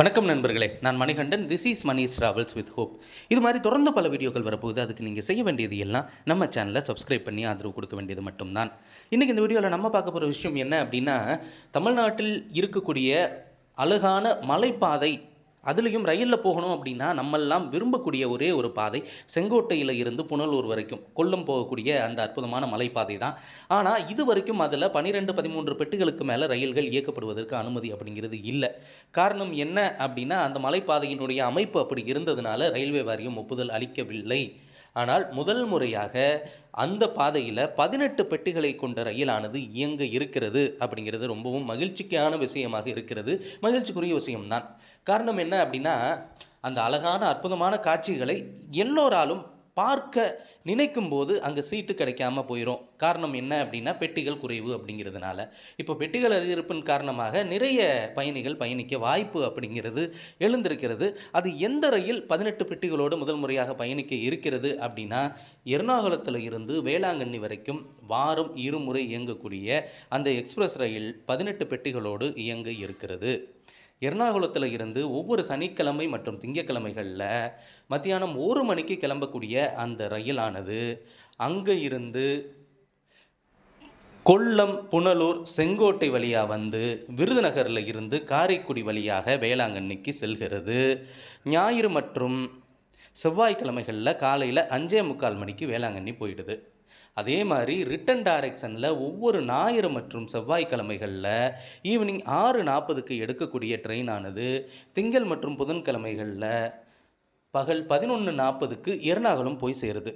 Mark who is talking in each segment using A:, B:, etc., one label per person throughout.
A: வணக்கம் நண்பர்களே நான் Manikandan. This is Mani's travels with hope இது மாதிரி தொடர்ந்து பல வீடியோக்கள் வரப்போகுது. அதுக்கு நீங்கள் செய்ய வேண்டியது எல்லாம் நம்ம சேனலை சப்ஸ்கிரைப் பண்ணி ஆதரவு கொடுக்க வேண்டியது மட்டும்தான். இன்றைக்கி இந்த வீடியோவில் நம்ம பார்க்க போகிற விஷயம் என்ன அப்படின்னா தமிழ்நாட்டில் இருக்கக்கூடிய அழகான மலைப்பாதை அதுலேயும் ரயிலில் போகணும் அப்படின்னா நம்மெல்லாம் விரும்பக்கூடிய ஒரே ஒரு பாதை செங்கோட்டையில் இருந்து புனலூர் வரைக்கும். கொல்லம் போகக்கூடிய அந்த அற்புதமான மலைப்பாதை தான். ஆனால் இது வரைக்கும் அதில் பன்னிரெண்டு பதிமூன்று பெட்டுகளுக்கு மேலே ரயில்கள் இயக்கப்படுவதற்கு அனுமதி அப்படிங்கிறது இல்லை. காரணம் என்ன அப்படின்னா அந்த மலைப்பாதையினுடைய அமைப்பு அப்படி இருந்ததுனால ரயில்வே வாரியம் ஒப்புதல் அளிக்கவில்லை. ஆனால் முதல் முறையாக அந்த பாதையில் பதினெட்டு பெட்டிகளை கொண்ட ரயிலானது இயங்க இருக்கிறது அப்படிங்கிறது ரொம்பவும் மகிழ்ச்சிக்கான விஷயமாக இருக்கிறது. மகிழ்ச்சிக்குரிய விஷயம்தான். காரணம் என்ன அப்படின்னா அந்த அழகான அற்புதமான காட்சிகளை எல்லோராலும் பார்க்க நினைக்கும் போது அங்கே சீட்டு கிடைக்காம போயிடும் காரணம் என்ன அப்படின்னா பெட்டிகள் குறைவு அப்படிங்கிறதுனால. இப்போ பெட்டிகள் அதிகரிப்பின் காரணமாக நிறைய பயணிகள் பயணிக்க வாய்ப்பு அப்படிங்கிறது எழுந்திருக்கிறது. அது எந்த ரயில் பதினெட்டு பெட்டிகளோடு முதல் முறையாக பயணிக்க இருக்கிறது அப்படின்னா எர்ணாகுளத்தில் இருந்து வேளாங்கண்ணி வரைக்கும் வாரம் இருமுறை இயங்கக்கூடிய அந்த எக்ஸ்பிரஸ் ரயில் பதினெட்டு பெட்டிகளோடு இயங்க இருக்கிறது. எர்ணாகுளத்தில் இருந்து ஒவ்வொரு சனிக்கிழமை மற்றும் திங்கக்கிழமைகளில் மத்தியானம் ஒரு மணிக்கு கிளம்பக்கூடிய அந்த ரயிலானது அங்கே இருந்து கொல்லம் புனலூர் செங்கோட்டை வழியாக வந்து விருதுநகரில் இருந்து காரைக்குடி வழியாக வேளாங்கண்ணிக்கு செல்கிறது. ஞாயிறு மற்றும் செவ்வாய்க்கிழமைகளில் காலையில் அஞ்சே முக்கால் மணிக்கு வேளாங்கண்ணி போயிடுது. அதே மாதிரி ரிட்டன் டைரக்ஷனில் ஒவ்வொரு ஞாயிறு மற்றும் செவ்வாய்க்கிழமைகளில் ஈவினிங் ஆறு நாற்பதுக்கு எடுக்கக்கூடிய ட்ரெயினானது திங்கள் மற்றும் புதன்கிழமைகளில் பகல் பதினொன்று நாற்பதுக்கு எர்ணாகுளம் போய் சேருது.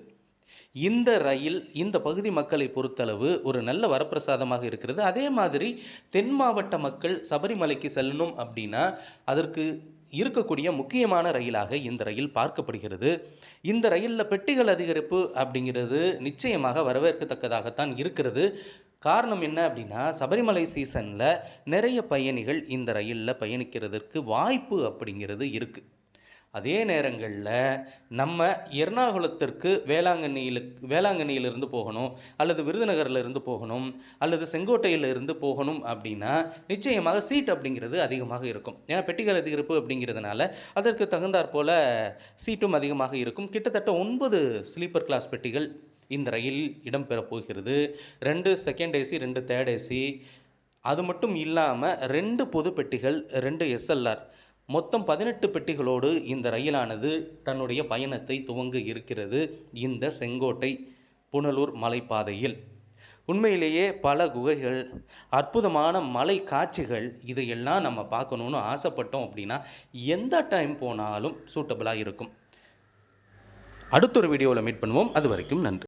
A: இந்த ரயில் இந்த பகுதி மக்களை பொறுத்தளவு ஒரு நல்ல வரப்பிரசாதமாக இருக்கிறது. அதே மாதிரி தென் மாவட்ட மக்கள் சபரிமலைக்கு செல்லணும் அப்படின்னா அதற்கு இருக்கக்கூடிய முக்கியமான ரயிலாக இந்த ரயில் பார்க்கப்படுகிறது. இந்த ரயிலில் பெட்டிகள் அதிகரிப்பு அப்படிங்கிறது நிச்சயமாக வரவேற்கத்தக்கதாகத்தான் இருக்கிறது. காரணம் என்ன அப்படின்னா சபரிமலை சீசனில் நிறைய பயணிகள் இந்த ரயிலில் பயணிக்கிறதுக்கு வாய்ப்பு அப்படிங்கிறது இருக்குது அதே நேரங்களில் நம்ம எர்ணாகுளத்திற்கு வேளாங்கண்ணியில் வேளாங்கண்ணியிலிருந்து போகணும் அல்லது விருதுநகரில் இருந்து போகணும் அல்லது செங்கோட்டையில் இருந்து போகணும் அப்படின்னா நிச்சயமாக சீட் அப்படிங்கிறது அதிகமாக இருக்கும். ஏன்னா பெட்டிகள் அதிகரிப்பு அப்படிங்கிறதுனால அதற்கு தகுந்தாற் போல் சீட்டும் அதிகமாக இருக்கும். கிட்டத்தட்ட ஒன்பது ஸ்லீப்பர் கிளாஸ் பெட்டிகள் இந்த ரயிலில் இடம்பெறப் போகிறது. ரெண்டு செகண்ட் ஏசி ரெண்டு தேர்ட் ஏசி. அது மட்டும் இல்லாமல் ரெண்டு பொது பெட்டிகள் ரெண்டு எஸ்எல்ஆர். மொத்தம் பதினெட்டு பெட்டிகளோடு இந்த ரயிலானது தன்னுடைய பயணத்தை துவங்க இருக்கிறது இந்த செங்கோட்டை புனலூர் மலைப்பாதையில். உண்மையிலேயே பல குகைகள் அற்புதமான மலை காட்சிகள் இதையெல்லாம் நம்ம பார்க்கணுன்னு ஆசைப்பட்டோம் அப்படின்னா எந்த டைம் போனாலும் சூட்டபிளாக இருக்கும். அடுத்த ஒரு வீடியோவில் மீட் பண்ணுவோம். அது வரைக்கும் நன்றி.